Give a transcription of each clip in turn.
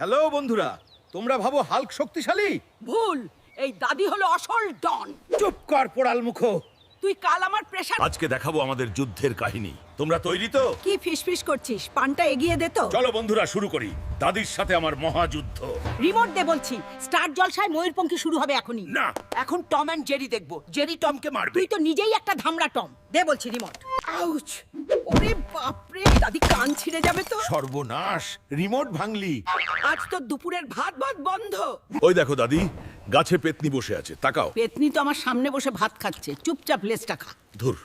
Hello বন্ধুরা তোমরা ভাবো হাল্ক শক্তিশালী? ভুল এই দাদি হলো আসল ডন। চুপ কর পোড়াল মুখো তুই কাল আমার প্রেশার আজকে দেখাবো আমাদের যুদ্ধের কাহিনী। তোমরা তৈরি তো? কি ফিসফিস করছিস? পানটা এগিয়ে দে তো। চলো বন্ধুরা শুরু করি। দাদির সাথে আমার মহাযুদ্ধ। রিমোট দে বলছি। স্টার জলসায় ময়ূরপঙ্খী শুরু হবে এখনই। না। এখন টম অ্যান্ড জেরি দেখব। জেরি টমকে মারবে। তুই তো নিজেই একটা ধামড়া টম দে বলছি রিমোট আউচ। ওরে দাদি কান ছিঁড়ে যাবে তো? সর্বনাশ রিমোট ভাঙলি। আজ তো দুপুরের ভাত ভাত বন্ধ। ওই দেখো দাদি গাছে পেতনি বসে আছে তাকাও। পেতনি তো আমার সামনে বসে ভাত খাচ্ছে চুপচাপ লেজটা খা। ধুর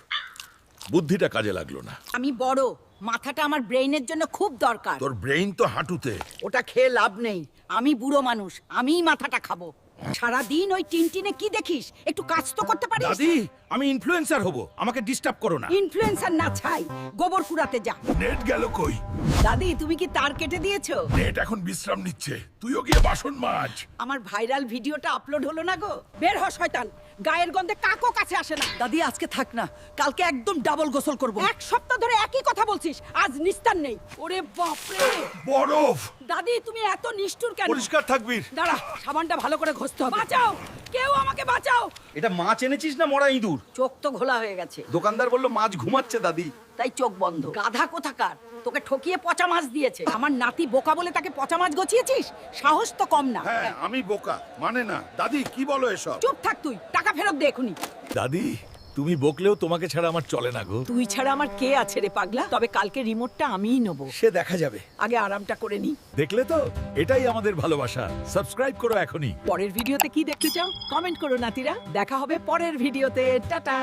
বুদ্ধিটা কাজে লাগল না। আমি বড় মাথাটা আমার ব্রেইনের জন্য খুব দরকার। তোর ব্রেইন তো হাঁটুতে। ওটা খেয়ে লাভ নেই আমি বুড়ো মানুষ আমিই মাথাটা খাব। সারা দিন ওই টিনটিনে কি দেখিস? একটু কাজ তো করতে পারিস? দাদি আমি ইনফ্লুয়েন্সার হব আমাকে ডিস্টার্ব করো না। ইনফ্লুয়েন্সার না ছাই গোবর কুড়াতে যা। নেট গেল কই? দাদি তুমি কি তার কেটে দিয়েছ? নেট এখন বিশ্রাম নিচ্ছে তুইও গিয়ে বাসন মাজ। আমার ভাইরাল ভিডিওটা আপলোড হলো না গো? বের হ শয়তান। গায়ের গন্ধে কাকও কাছে আসে না। দাদি আজকে থাক না কালকে একদম ডাবল গোসল করব। এক সপ্তাহ ধরে একই কথা বলছিস আজ নিস্তার নেই। ওরে বাপরে! বরফ! দাদি তুমি এত নিষ্ঠুর কেন? পরিষ্কার থাকবি দাঁড়া সাবানটা ভালো করে ঘষতে হবে। বাঁচাও! কেউ আমাকে বাঁচাও। এটা মাছ এনেছিস না মরা ইঁদুর? চোখ তো ঘোলা হয়ে গেছে। দোকানদার বলল মাছ ঘুমাচ্ছে দাদি। তাই চোখ বন্ধ। গাধা কোথাকার? তোকে ঠকিয়ে পচা মাছ দিয়েছে। আমার নাতি বোকা বলে তাকে পচা মাছ গছিয়েছিস? সাহস তো কম না। হ্যাঁ আমি বোকা। মানে না। দাদি কি বলো এসব? চুপ থাক তুই। টাকা ফেরত দে এখনি দাদি তুমি বকলেও তোমাকে ছাড়া আমার চলে না গো। তুই ছাড়া আমার কে আছে রে পাগলা? তবে কালকে রিমোটটা আমিই নেব। সে দেখা যাবে। আগে আরামটা করে নি। দেখলে তো? এটাই আমাদের ভালোবাসা। সাবস্ক্রাইব করো এখনই। পরের ভিডিওতে কি দেখতে চাও? কমেন্ট করো নাতিরা। দেখা হবে পরের ভিডিওতে। টাটা!